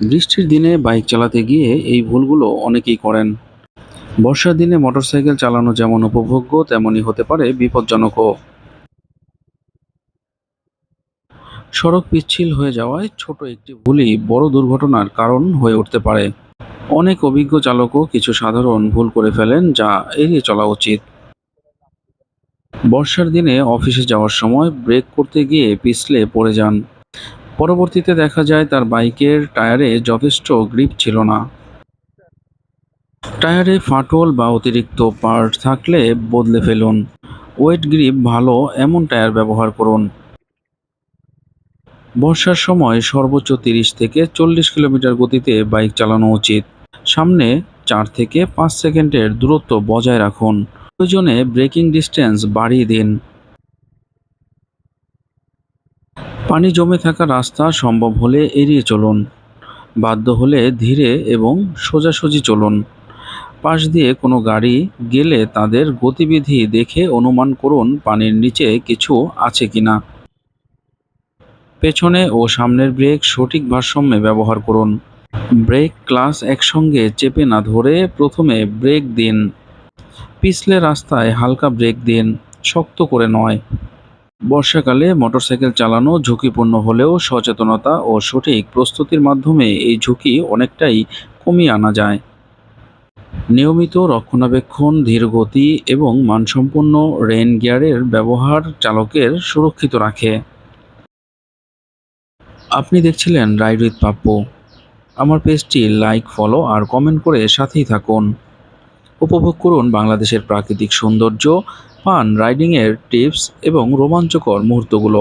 বৃষ্টির দিনে বাইক চালাতে গিয়ে এই ভুলগুলো অনেকেই করেন। বর্ষার দিনে মোটরসাইকেল চালানো যেমন উপভোগ্য, তেমনই হতে পারে বিপজ্জনকও। সড়ক পিচ্ছিল হয়ে যাওয়ায় ছোট একটি ভুলই বড় দুর্ঘটনার কারণ হয়ে উঠতে পারে। অনেক অভিজ্ঞ চালকও কিছু সাধারণ ভুল করে ফেলেন, যা এড়িয়ে চলা উচিত। বর্ষার দিনে অফিসে যাওয়ার সময় ব্রেক করতে গিয়ে পিছলে পড়ে যান। পরবর্তীতে দেখা যায় তার বাইকের টায়ারে যথেষ্ট গ্রিপ ছিল না। টায়ারে ফাটল বা অতিরিক্ত পার্ট থাকলে বদলে ফেলুন। ওয়েট গ্রিপ ভালো এমন টায়ার ব্যবহার করুন। বর্ষার সময় সর্বোচ্চ তিরিশ থেকে চল্লিশ কিলোমিটার গতিতে বাইক চালানো উচিত। সামনে চার থেকে পাঁচ সেকেন্ডের দূরত্ব বজায় রাখুন। প্রয়োজনে ব্রেকিং ডিস্টেন্স বাড়িয়ে দিন। পানি জমে থাকা রাস্তা সম্ভব হলে এড়িয়ে চলুন। বাধ্য হলে ধীরে এবং সোজাসুজি চলুন। পাশ দিয়ে কোনো গাড়ি গেলে তাদের গতিবিধি দেখে অনুমান করুন পানির নিচে কিছু আছে কিনা। পেছনে ও সামনের ব্রেক সঠিক ভারসাম্যে ব্যবহার করুন। ব্রেক ক্লাস একসঙ্গে চেপে না ধরে প্রথমে ব্রেক দিন। পিছলে রাস্তায় হালকা ব্রেক দিন, শক্ত করে নয়। বর্ষাকালে মোটরসাইকেল চালানো ঝুঁকিপূর্ণ হলেও সচেতনতা ও সঠিক প্রস্তুতির মাধ্যমে এই ঝুঁকি অনেকটাই কমিয়ে আনা যায়। নিয়মিত রক্ষণাবেক্ষণ, ধীর গতি এবং মানসম্পন্ন রেইন গিয়ারের ব্যবহার চালকের সুরক্ষিত রাখে। আপনি দেখছিলেন রাইড উইথ পাপ্পু। আমার পেজটি লাইক, ফলো আর কমেন্ট করে সাথেই থাকুন। উপভোগ করুন বাংলাদেশের প্রাকৃতিক সৌন্দর্য পান রাইডিংয়ের টিপস এবং রোমাঞ্চকর মুহূর্তগুলো।